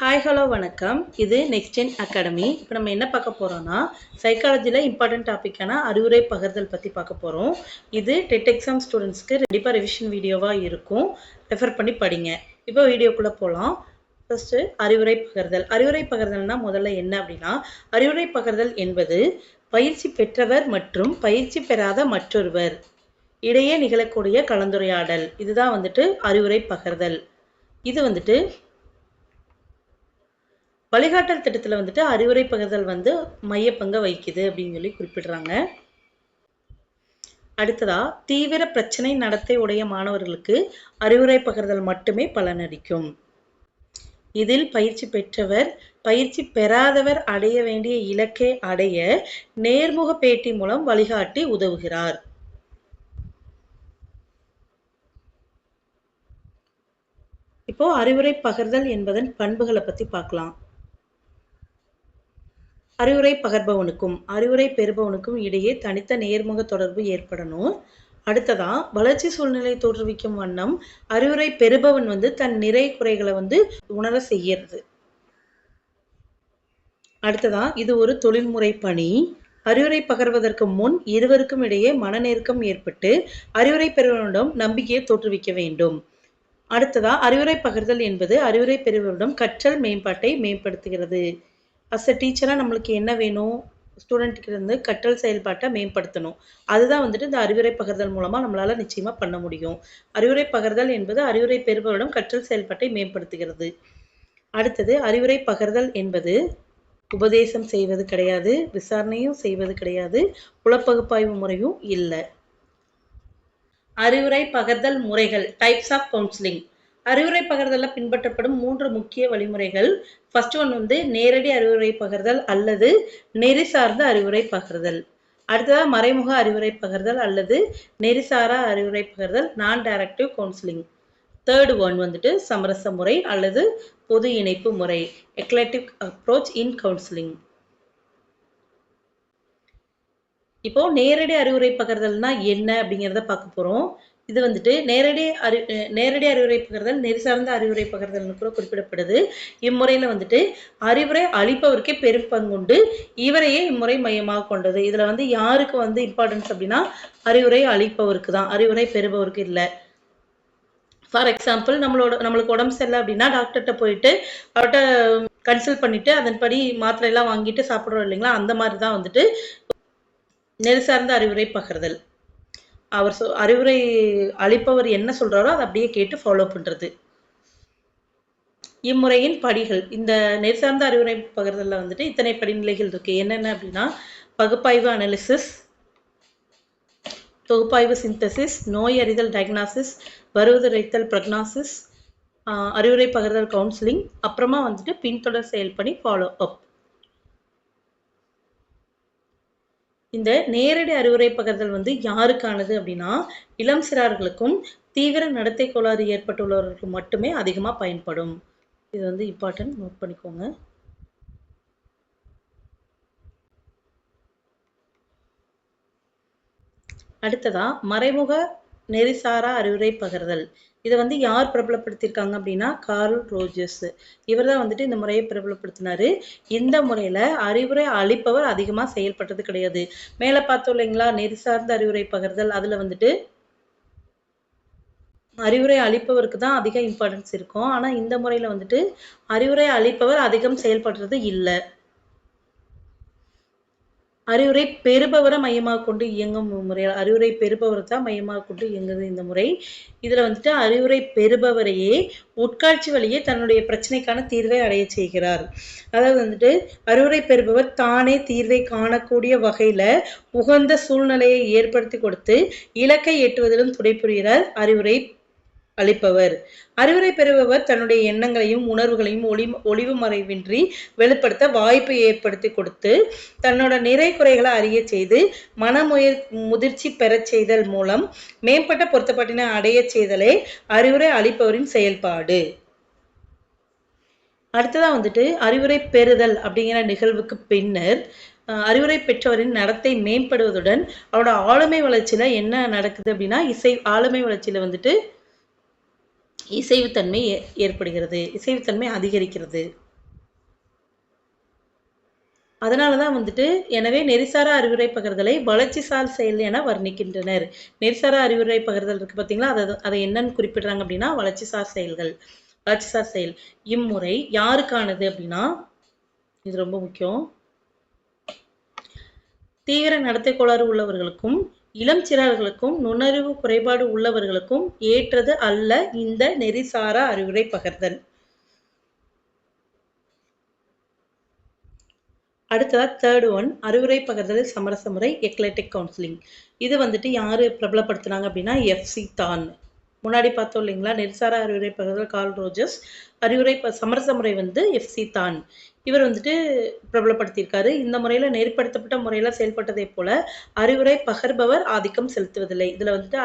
Hi hello வணக்கம். இது next gen academy இப்போ நம்ம என்ன பார்க்க போகிறோம்னா சைக்காலஜியில் இம்பார்ட்டன்ட் டாப்பிக்கான அறிவுரை பகிர்தல் பற்றி பார்க்க போகிறோம் இது டெட் எக்ஸாம் ஸ்டூடெண்ட்ஸ்க்கு கண்டிப்பாக ரிவிஷன் வீடியோவாக இருக்கும். ரெஃபர் பண்ணி படிங்க. இப்போ வீடியோக்குள்ளே போகலாம் ஃபஸ்ட்டு அறிவுரை பகிர்தல். அறிவுரை பகிர்தல்னால் முதல்ல என்ன அப்படின்னா அறிவுரை பகிர்தல் என்பது பயிற்சி பெற்றவர் மற்றும் பயிற்சி பெறாத மற்றொருவர் இடையே நிகழக்கூடிய கலந்துரையாடல். இதுதான் வந்துட்டு அறிவுரை பகிர்தல். இது வந்துட்டு வழிகாட்டல் திட்டத்தில் வந்துட்டு அறிவுரை பகிர்தல் வந்து மையப்பங்க வகிக்குது அப்படின்னு சொல்லி குறிப்பிடுறாங்க. அடுத்ததா தீவிர பிரச்சனை நடத்தை உடைய மாணவர்களுக்கு அறிவுரை பகிர்தல் மட்டுமே பலனளிக்கும். இதில் பயிற்சி பெற்றவர் பயிற்சி பெறாதவர் அடைய வேண்டிய இலக்கை அடைய நேர்முக பேட்டி மூலம் வழிகாட்டி உதவுகிறார். இப்போ அறிவுரை பகிர்தல் என்பதன் பண்புகளை பத்தி பார்க்கலாம். அறிவுரை பகர்பவனுக்கும் அறிவுரை பெறுபவனுக்கும் இடையே தனித்த நேர்முக தொடர்பு ஏற்படணும். அடுத்ததா வளர்ச்சி சூழ்நிலை தோற்றுவிக்கும் வண்ணம் அறிவுரை பெறுபவன் வந்து தன் நிறை குறைகளை வந்து உணர செய்யறது. அடுத்ததா இது ஒரு தொழில்முறை பணி. அறிவுரை பகர்வதற்கு முன் இருவருக்கும் இடையே மனநெருக்கம் ஏற்பட்டு அறிவுரை பெறுவனிடம் நம்பிக்கையை தோற்றுவிக்க வேண்டும். அடுத்ததா அறிவுரை பகிர்தல் என்பது அறிவுரை பெறுவரிடம் கற்றல் மேம்பாட்டை மேம்படுத்துகிறது. அஸ் அ டீச்சராக நம்மளுக்கு என்ன வேணும்? ஸ்டூடெண்ட்டுக்கு இருந்து கற்றல் செயல்பாட்டை மேம்படுத்தணும். அதுதான் வந்துட்டு இந்த அறிவுரை பகிர்தல் மூலமாக நம்மளால் நிச்சயமாக பண்ண முடியும். அறிவுரை பகிர்தல் என்பது அறிவுரை பெறுபவரிடம் கற்றல் செயல்பாட்டை மேம்படுத்துகிறது. அடுத்தது அறிவுரை பகிர்தல் என்பது உபதேசம் செய்வது கிடையாது விசாரணையும் செய்வது கிடையாது புலப்பகுப்பாய்வு முறையும் இல்லை. அறிவுரை பகிர்தல் முறைகள் டைப்ஸ் ஆஃப் கவுன்சிலிங் அறிவுரை பகிர்தலில் பின்பற்றப்படும் மூன்று முக்கிய வழிமுறைகள். ஃபர்ஸ்ட் ஒன் வந்து நேரடி அறிவுரை பகிர்தல் அல்லது நெறி சார்ந்த அறிவுரை பகிர்தல். அடுத்ததாக மறைமுக அறிவுரை பகிர்தல் அல்லது நெறிசாரா அறிவுரை பகிர்தல் நான் டைரக்டிவ் கவுன்சிலிங் தேர்ட் ஒன் வந்துட்டு சமரச முறை அல்லது பொது இணைப்பு முறை எக்லட்டிவ் அப்ரோச் இன் கவுன்சிலிங் இப்போ நேரடி அறிவுரை பகிர்தல்னா என்ன அப்படிங்கிறத பார்க்க போறோம். இது வந்துட்டு நேரடி அறி நேரடி அறிவுரை பகிர்தல் நெறி சார்ந்த அறிவுரை பகிர்தல்னு கூட குறிப்பிடப்படுது. இம்முறையில் வந்துட்டு அறிவுரை அளிப்பவருக்கே பெரும் பங்குண்டு. இவரையே இம்முறை மையமாக கொண்டது. இதில் வந்து யாருக்கு வந்து இம்பார்ட்டன்ஸ் அப்படின்னா அறிவுரை அளிப்பவருக்கு தான். அறிவுரை பெறுபவருக்கு இல்லை. ஃபார் எக்ஸாம்பிள் நம்மளோட நம்மளுக்கு உடம்பு சரியில்லை அப்படின்னா டாக்டர்கிட்ட போயிட்டு அவர்கிட்ட கன்சல்ட் பண்ணிட்டு அதன்படி மாத்திரையெல்லாம் வாங்கிட்டு சாப்பிட்றோம் இல்லைங்களா? அந்த மாதிரி தான் வந்துட்டு நெல் சார்ந்த அறிவுரை பகிர்தல். அவர் சொ அறிவுரை அளிப்பவர் என்ன சொல்றாரோ அதை அப்படியே கேட்டு ஃபாலோ பண்றது. இம்முறையின் படிகள் இந்த நெரிசார்ந்த அறிவுரை பகிர்தலில் வந்துட்டு இத்தனை படிநிலைகள் இருக்கு. என்னென்ன அப்படின்னா பகுப்பாய்வு அனாலிசிஸ் தொகுப்பாய்வு சிந்தசிஸ் நோய் அறிதல் டயக்னாசிஸ் வருவதுரைத்தல் ப்ரக்னாசிஸ் அறிவுரை பகிர்தல் கவுன்சிலிங் அப்புறமா வந்துட்டு பின்தொடர் செயல்பணி ஃபாலோ அப் இந்த நேரடி அறிவுரை பகிர்தல் வந்து யாருக்கானது அப்படின்னா இளம் சிறார்களுக்கும் தீவிர நடத்தை கோளாறு ஏற்பட்டுள்ளவர்களுக்கும் மட்டுமே அதிகமாக பயன்படும். இது வந்து இம்பார்ட்டன்ட் நோட் பண்ணிக்கோங்க. அடுத்ததா மறைமுக நெறிசாரா அறிவுரை பகிர்தல். இதை வந்து யார் பிரபலப்படுத்தியிருக்காங்க அப்படின்னா கார்ல் ரோஜர்ஸ். இவர் தான் வந்துட்டு இந்த முறையை பிரபலப்படுத்தினாரு. இந்த முறையில அறிவுரை அளிப்பவர் அதிகமா செயல்பட்டது கிடையாது. மேலே பார்த்தோம் இல்லைங்களா? நெறி சார்ந்த அறிவுரை பகிர்தல். அதுல வந்துட்டு அறிவுரை அளிப்பவருக்கு தான் அதிக இம்பார்ட்டன்ஸ் இருக்கும். ஆனால் இந்த முறையில் வந்துட்டு அறிவுரை அளிப்பவர் அதிகம் செயல்படுறது இல்லை. அறிவுரை பெறுபவரை மையமாக கொண்டு இயங்கும் முறை. அறிவுரை பெறுபவரை தான் மையமாக கொண்டு இயங்குது இந்த முறை. இதில் வந்துட்டு அறிவுரை பெறுபவரையே உட்காட்சி வழியே தன்னுடைய பிரச்சனைக்கான தீர்வை அடைய செய்கிறார். அதாவது வந்துட்டு அறிவுரை பெறுபவர் தானே தீர்வை காணக்கூடிய வகையில் உகந்த சூழ்நிலையை ஏற்படுத்தி கொடுத்து இலக்கை எட்டுவதிலும் துணை புரிகிறார் அறிவுரை அளிப்பவர். அறிவுரை பெறுபவர் தன்னுடைய எண்ணங்களையும் உணர்வுகளையும் ஒளி ஒளிவு மறைவின்றி வெளிப்படுத்த வாய்ப்பை ஏற்படுத்தி கொடுத்து தன்னோட நிறை குறைகளை அறிய செய்து மனமுயர் முதிர்ச்சி பெறச் செய்தல் மூலம் மேம்பட்ட பொருத்தப்பட்டின அடைய செய்தலே அறிவுரை அளிப்பவரின் செயல்பாடு. அடுத்ததாக வந்துட்டு அறிவுரை பெறுதல் அப்படிங்கிற நிகழ்வுக்கு பின்னர் அறிவுரை பெற்றவரின் நடத்தை மேம்படுவதுடன் அவரோட ஆளுமை வளர்ச்சியில் என்ன நடக்குது அப்படின்னா இசை ஆளுமை வளர்ச்சியில் வந்துட்டு இசைவுத்தன்மை ஏற்படுகிறது. இசைவுத்தன்மை அதிகரிக்கிறது. அதனால தான் வந்துட்டு எனவே நெரிசார அறிவுரை பகிர்தலை வளர்ச்சிசார் செயல் என வர்ணிக்கின்றனர். நெரிசார அறிவுரை பகிர்தல் இருக்கு பார்த்தீங்களா அதை அதை என்னன்னு குறிப்பிடுறாங்க அப்படின்னா வளர்ச்சிசார் செயல்கள். வளர்ச்சிசார் செயல். இம்முறை யாருக்கானது அப்படின்னா இது ரொம்ப முக்கியம். தீவிர நடத்தை கோளாறு உள்ளவர்களுக்கும் இளம் சிறார்களுக்கும் நுண்ணறிவு குறைபாடு உள்ளவர்களுக்கும் ஏற்றது அல்ல இந்த நெறிசாரா அறிவுரை பகிர்தல். அடுத்ததா தேர்ட் ஒன் அறிவுரை பகிர்தல் சமரச முறை எக்லெட்டிக் கவுன்சிலிங் இது வந்துட்டு யாரு பிரபலப்படுத்துனாங்க அப்படின்னா எஃப்சி தான் முன்னாடி பார்த்தோம் இல்லைங்களா? நெரிசாரா அறிவுரை பகிர்தல் கால் ரோஜஸ் அறிவுரை ப சமரச முறை வந்து எஃப்சி தான். இவர் வந்துட்டு பிரபலப்படுத்தியிருக்காரு. இந்த முறையில் நெறிப்படுத்தப்பட்ட முறையில் செயல்பட்டதை போல அறிவுரை பகர்பவர் ஆதிக்கம் செலுத்துவதில்லை. இதில் வந்துட்டு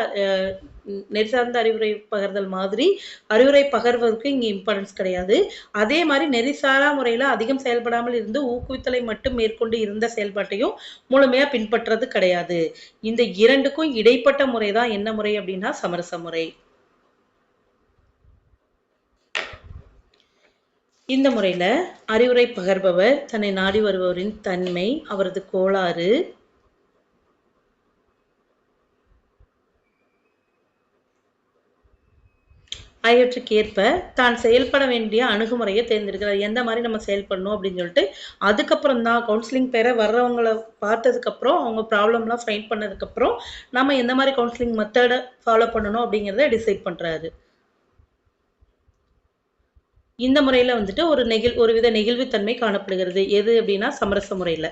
நெறி சார்ந்த அறிவுரை பகிர்தல் மாதிரி அறிவுரை பகர்வதற்கு இங்கே இம்பார்ட்டன்ஸ் கிடையாது. அதே மாதிரி நெறிசாரா முறையில் அதிகம் செயல்படாமல் இருந்து ஊக்குவித்தலை மட்டும் மேற்கொண்டு இருந்த செயல்பாட்டையும் முழுமையாக பின்பற்றது கிடையாது. இந்த இரண்டுக்கும் இடைப்பட்ட முறை தான் என்ன முறை அப்படின்னா சமரச முறை. இந்த முறையில் அறிவுரை பகர்பவர் தன்னை நாடி வருபவரின் தன்மை அவரது கோளாறு. ஆகியவற்றுக்கேற்ப தான் செயல்பட வேண்டிய அணுகுமுறையை தேர்ந்தெடுக்கிறார். எந்த மாதிரி நம்ம செயல்படணும் அப்படின்னு சொல்லிட்டு அதுக்கப்புறம் தான் கவுன்சிலிங் பெற வர்றவங்களை பார்த்ததுக்கப்புறம் அவங்க ப்ராப்ளம்லாம் ஃபைன் பண்ணதுக்கப்புறம் நம்ம எந்த மாதிரி கவுன்சிலிங் மெத்தடை ஃபாலோ பண்ணணும் அப்படிங்கிறத டிசைட் பண்ணுறாரு இந்த முறையில் வந்துட்டு ஒரு நெகிழ் ஒரு வித நெகிழ்வுத்தன்மை காணப்படுகிறது. எது அப்படின்னா சமரச முறையில்.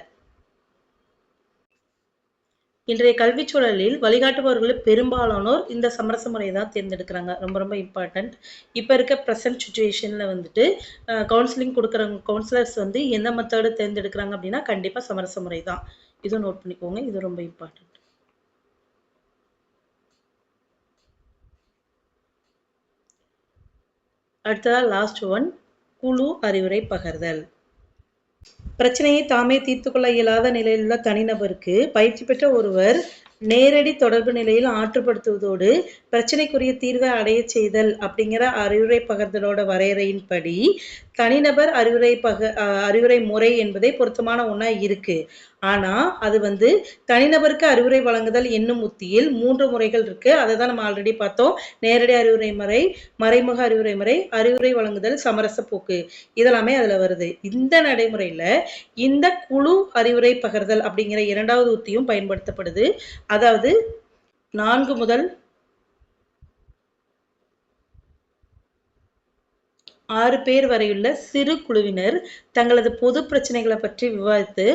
இன்றைய கல்விச் சூழலில் வழிகாட்டுபவர்கள் பெரும்பாலானோர் இந்த சமரச முறையை தான் தேர்ந்தெடுக்கிறாங்க. ரொம்ப ரொம்ப இம்பார்ட்டண்ட் இப்போ இருக்க ப்ரெசன்ட் சுச்சுவேஷனில் வந்துட்டு கவுன்சிலிங் கொடுக்குறவங்க கவுன்சிலர்ஸ் வந்து எந்த மெத்தடு தேர்ந்தெடுக்கிறாங்க அப்படின்னா கண்டிப்பாக சமரச முறை தான். இதுவும் நோட் பண்ணிக்கோங்க. இது ரொம்ப இம்பார்ட்டன்ட் அடுத்ததாக லாஸ்ட் ஒன் குழு அறிவுரை பகர்தல். பிரச்சனையை தாமே தீர்த்து கொள்ள இயலாத நிலையில் உள்ள தனிநபருக்கு பயிற்சி பெற்ற ஒருவர் நேரடி தொடர்பு நிலையில் ஆற்றுப்படுத்துவதோடு பிரச்சனைக்குரிய தீர்வை அடைய செய்தல் அப்படிங்கிற அறிவுரை பகிர்தலோட வரையறையின்படி தனிநபர் அறிவுரை பக அறிவுரை முறை என்பதே பொருத்தமான ஒன்றா இருக்கு. ஆனால் அது வந்து தனிநபருக்கு அறிவுரை வழங்குதல் என்னும் உத்தியில் மூன்று முறைகள் இருக்கு. அதை தான் நம்ம ஆல்ரெடி பார்த்தோம். நேரடி அறிவுரை முறை மறைமுக அறிவுரை முறை அறிவுரை வழங்குதல் சமரச போக்கு இதெல்லாமே அதில் வருது. இந்த நடைமுறையில் இந்த குழு அறிவுரை பகிர்தல் அப்படிங்கிற இரண்டாவது உத்தியும் பயன்படுத்தப்படுது. அதாவது நான்கு முதல் ஆறு பேர் வரையுள்ள சிறு குழுவினர் தங்களது பொது பிரச்சனைகளை பற்றி விவாதித்து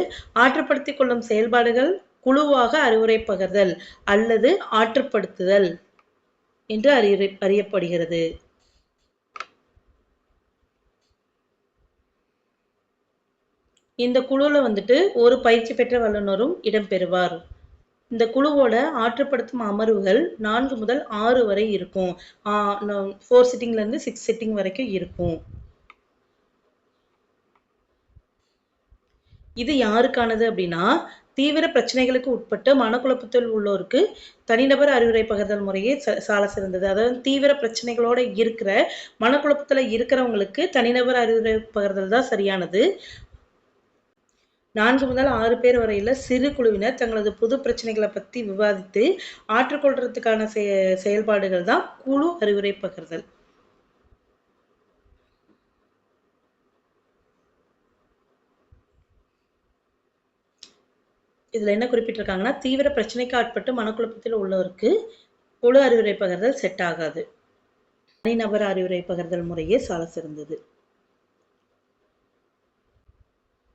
ஆற்றுப்படுத்திக் கொள்ளும் செயல்பாடுகள் குழுவாக அறிவுரை பகர்தல் அல்லது ஆற்றுப்படுத்துதல் என்று அறிவுரை அறியப்படுகிறது. இந்த குழுவில் வந்துட்டு ஒரு பயிற்சி பெற்ற வல்லுநரும் இடம்பெறுவார் இந்த குழுவோட ஆற்றுப்படுத்தும் அமர்வுகள் நான்கு முதல் ஆறு வரை இருக்கும். ஃபோர் சிட்டிங்லேருந்து சிக்ஸ் சிட்டிங் வரைக்கும் இருக்கும். இது யாருக்கானது அப்படின்னா தீவிர பிரச்சனைகளுக்கு உட்பட்டு மனக்குழப்பத்தில் உள்ளோருக்கு தனிநபர் அறிவுரை பகிர்தல் முறையே சால சிறந்தது. அதாவது தீவிர பிரச்சனைகளோட இருக்கிற மனக்குழப்பத்தில் இருக்கிறவங்களுக்கு தனிநபர் அறிவுரை பகிர்தல் தான் சரியானது. நான்கு முதல் ஆறு பேர் வரையில் சிறு குழுவினர் தங்களது புது பிரச்சனைகளை பற்றி விவாதித்து ஆற்றுக்கொள்றதுக்கான செய செயல்பாடுகள் தான் குழு அறிவுரை பகிர்தல். இதில் என்ன குறிப்பிட்டிருக்காங்கன்னா தீவிர பிரச்சனைக்கு ஆட்பட்டு மனக்குழப்பத்தில் உள்ளவருக்கு குழு அறிவுரை பகிர்தல் செட் ஆகாது. தனிநபர் அறிவுரை பகிர்தல் முறையே சால சிறந்தது.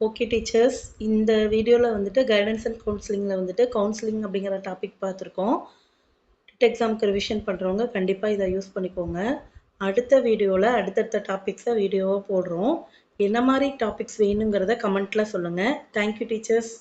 ஓகே டீச்சர்ஸ் இந்த வீடியோவில் வந்துட்டு கைடன்ஸ் அண்ட் கவுன்சிலிங்கில் வந்துட்டு கவுன்சிலிங் அப்படிங்கிற டாபிக் பார்த்துருக்கோம். டெட் எக்ஸாமுக்கு ரிவிஷன் பண்ணுறவங்க கண்டிப்பாக இதை யூஸ் பண்ணிக்கோங்க. அடுத்த வீடியோவில் அடுத்தடுத்த டாபிக்ஸை வீடியோவாக போடுறோம். என்ன மாதிரி டாபிக்ஸ் வேணுங்கிறத கமெண்ட்டில் சொல்லுங்கள் தேங்க்யூ டீச்சர்ஸ்